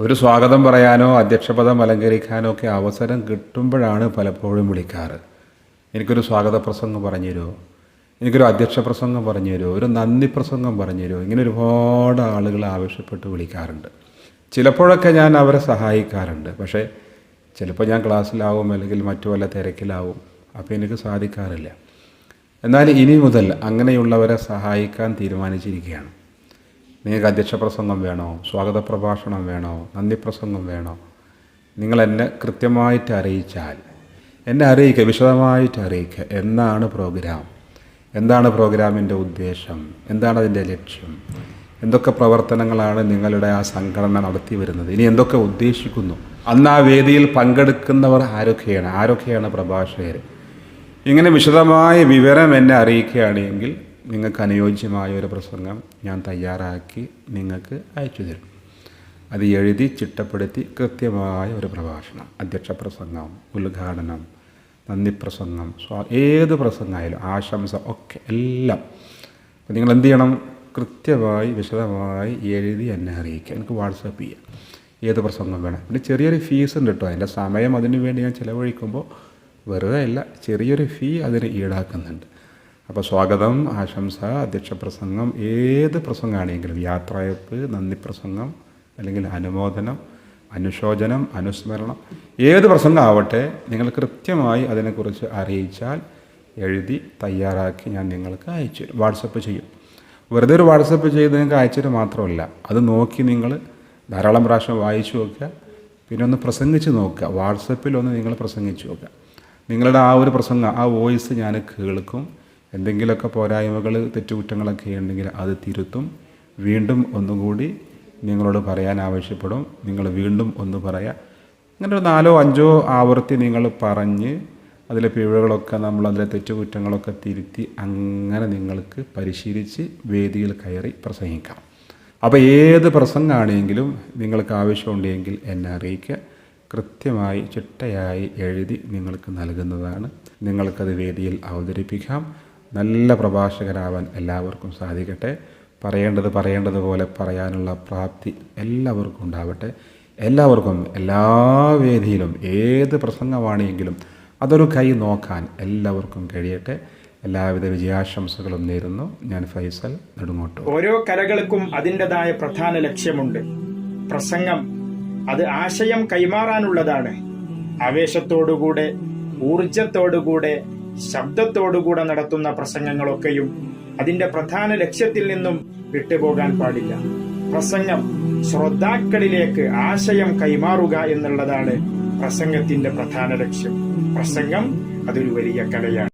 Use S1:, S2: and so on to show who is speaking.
S1: ഒരു സ്വാഗതം പറയാനോ അധ്യക്ഷപദം അലങ്കരിക്കാനോ ഒക്കെ അവസരം കിട്ടുമ്പോഴാണ് പലപ്പോഴും വിളിക്കാറ്. എനിക്കൊരു സ്വാഗത പ്രസംഗം പറഞ്ഞു തരുമോ? എനിക്കൊരു അധ്യക്ഷ പ്രസംഗം പറഞ്ഞു തരുമോ? ഒരു നന്ദി പ്രസംഗം പറഞ്ഞു തരുമോ? ഇങ്ങനെ ഒരുപാട് ആളുകൾ ആവശ്യപ്പെട്ട് വിളിക്കാറുണ്ട്. ചിലപ്പോഴൊക്കെ ഞാൻ അവരെ സഹായിക്കാറുണ്ട്. പക്ഷേ ചിലപ്പോൾ ഞാൻ ക്ലാസ്സിലാവും അല്ലെങ്കിൽ മറ്റു വല്ല തിരക്കിലാവും. അപ്പോൾ എനിക്ക് സാധിക്കാറില്ല. എന്നാൽ ഇനി മുതൽ അങ്ങനെയുള്ളവരെ സഹായിക്കാൻ തീരുമാനിച്ചിരിക്കുകയാണ്. നിങ്ങൾക്ക് അധ്യക്ഷ പ്രസംഗം വേണോ? സ്വാഗത പ്രഭാഷണം വേണോ? നന്ദി പ്രസംഗം വേണോ? നിങ്ങൾ എന്നെ കൃത്യമായിട്ട് അറിയിച്ചാൽ എന്നെ അറിയിക്കുക വിശദമായിട്ട് അറിയിക്കുക എന്നാണ് പ്രോഗ്രാം. എന്താണ് പ്രോഗ്രാമിന്റെ ഉദ്ദേശം? എന്താണ് അതിന്റെ ലക്ഷ്യം? എന്തൊക്കെ പ്രവർത്തനങ്ങളാണ് നിങ്ങളുടെ ആ സംഘടന നടത്തി വരുന്നത്? ഇനി എന്തൊക്കെ ഉദ്ദേശിക്കുന്നു? അന്ന് ആ വേദിയിൽ പങ്കെടുക്കുന്നവർ ആരൊക്കെയാണ്? ആരൊക്കെയാണ് പ്രഭാഷകർ? ഇങ്ങനെ വിശദമായ വിവരം എന്നെ അറിയിക്കുകയാണെങ്കിൽ നിങ്ങൾക്ക് അനുയോജ്യമായ ഒരു പ്രസംഗം ഞാൻ തയ്യാറാക്കി നിങ്ങൾക്ക് അയച്ചു തരും. അത് എഴുതി ചിട്ടപ്പെടുത്തി കൃത്യമായ ഒരു പ്രഭാഷണം അധ്യക്ഷ പ്രസംഗം ഉദ്ഘാടനം നന്ദി പ്രസംഗം സ്വാ ഏത് പ്രസംഗമായാലും ആശംസ ഒക്കെ എല്ലാം. അപ്പം നിങ്ങൾ എന്ത് ചെയ്യണം? കൃത്യമായി വിശദമായി എഴുതി എന്നെ അറിയിക്കുക. എനിക്ക് വാട്സപ്പ് ചെയ്യുക ഏത് പ്രസംഗം വേണം? പിന്നെ ചെറിയൊരു ഫീസ് ഉണ്ട് കേട്ടോ. അതിന്റെ സമയം അതിനു വേണ്ടി ഞാൻ ചിലവഴിക്കുമ്പോൾ വെറുതെ അല്ല ചെറിയൊരു ഫീ അതിന് ഈടാക്കുന്നുണ്ട്. അപ്പോൾ സ്വാഗതം ആശംസ അധ്യക്ഷ പ്രസംഗം ഏത് പ്രസംഗമാണെങ്കിലും യാത്രയപ്പ് നന്ദി പ്രസംഗം അല്ലെങ്കിൽ അനുമോദനം അനുശോചനം അനുസ്മരണം ഏത് പ്രസംഗം ആവട്ടെ നിങ്ങൾ കൃത്യമായി അതിനെക്കുറിച്ച് അറിയിച്ചാൽ എഴുതി തയ്യാറാക്കി ഞാൻ നിങ്ങൾക്ക് അയച്ചു തരും വാട്സപ്പ് ചെയ്യും. വെറുതെ ഒരു വാട്സപ്പ് ചെയ്ത് നിങ്ങൾക്ക് അയച്ചിട്ട് മാത്രമല്ല അത് നോക്കി നിങ്ങൾ ധാരാളം പ്രാവശ്യം വായിച്ചു നോക്കുക പിന്നെ ഒന്ന് പ്രസംഗിച്ച് നോക്കുക വാട്സപ്പിൽ ഒന്ന് നിങ്ങൾ പ്രസംഗിച്ച് നോക്കുക. നിങ്ങളുടെ ആ ഒരു പ്രസംഗം ആ വോയിസ് ഞാൻ കേൾക്കും. എന്തെങ്കിലുമൊക്കെ പോരായ്മകൾ തെറ്റുകുറ്റങ്ങളൊക്കെ ഉണ്ടെങ്കിൽ അത് തിരുത്തും. വീണ്ടും ഒന്നുകൂടി നിങ്ങളോട് പറയാൻ ആവശ്യപ്പെടും. നിങ്ങൾ വീണ്ടും ഒന്ന് പറയാം. അങ്ങനെ ഒരു നാലോ അഞ്ചോ ആവർത്തി നിങ്ങൾ പറഞ്ഞ് അതിലെ പിഴകളൊക്കെ നമ്മൾ അതിലെ തെറ്റുകുറ്റങ്ങളൊക്കെ തിരുത്തി അങ്ങനെ നിങ്ങൾക്ക് പരിശീലിച്ച് വേദിയിൽ കയറി പ്രസംഗിക്കാം. അപ്പോൾ ഏത് പ്രസംഗമാണെങ്കിലും നിങ്ങൾക്ക് ആവശ്യമുണ്ടെങ്കിൽ എന്നെ അറിയിക്കുക. കൃത്യമായി ചിട്ടയായി എഴുതി നിങ്ങൾക്ക് നൽകുന്നതാണ്. നിങ്ങൾക്കത് വേദിയിൽ അവതരിപ്പിക്കാം. നല്ല പ്രഭാഷകരാവാൻ എല്ലാവർക്കും സാധിക്കട്ടെ. പറയേണ്ടത് പറയേണ്ടതുപോലെ പറയാനുള്ള പ്രാപ്തി എല്ലാവർക്കും ഉണ്ടാവട്ടെ. എല്ലാവർക്കും എല്ലാ വേദിയിലും ഏത് പ്രസംഗമാണെങ്കിലും അതൊരു കൈ നോക്കാൻ എല്ലാവർക്കും കഴിയട്ടെ. എല്ലാവിധ വിജയാശംസകളും നേരുന്നു. ഞാൻ ഫൈസൽ നെടുങ്ങോട്ട്.
S2: ഓരോ കലകൾക്കും അതിന്റെതായ പ്രധാന ലക്ഷ്യമുണ്ട്. പ്രസംഗം അത് ആശയം കൈമാറാനുള്ളതാണ്. ആവേശത്തോടുകൂടെ ഊർജത്തോടുകൂടെ ശബ്ദത്തോടുകൂടെ നടത്തുന്ന പ്രസംഗങ്ങളൊക്കെയും അതിന്റെ പ്രധാന ലക്ഷ്യത്തിൽ നിന്നും വിട്ടുപോകാൻ പാടില്ല. പ്രസംഗം ശ്രോതാക്കളിലേക്ക് ആശയം കൈമാറുക എന്നുള്ളതാണ് പ്രസംഗത്തിന്റെ പ്രധാന ലക്ഷ്യം. പ്രസംഗം അതൊരു വലിയ കലയാണ്.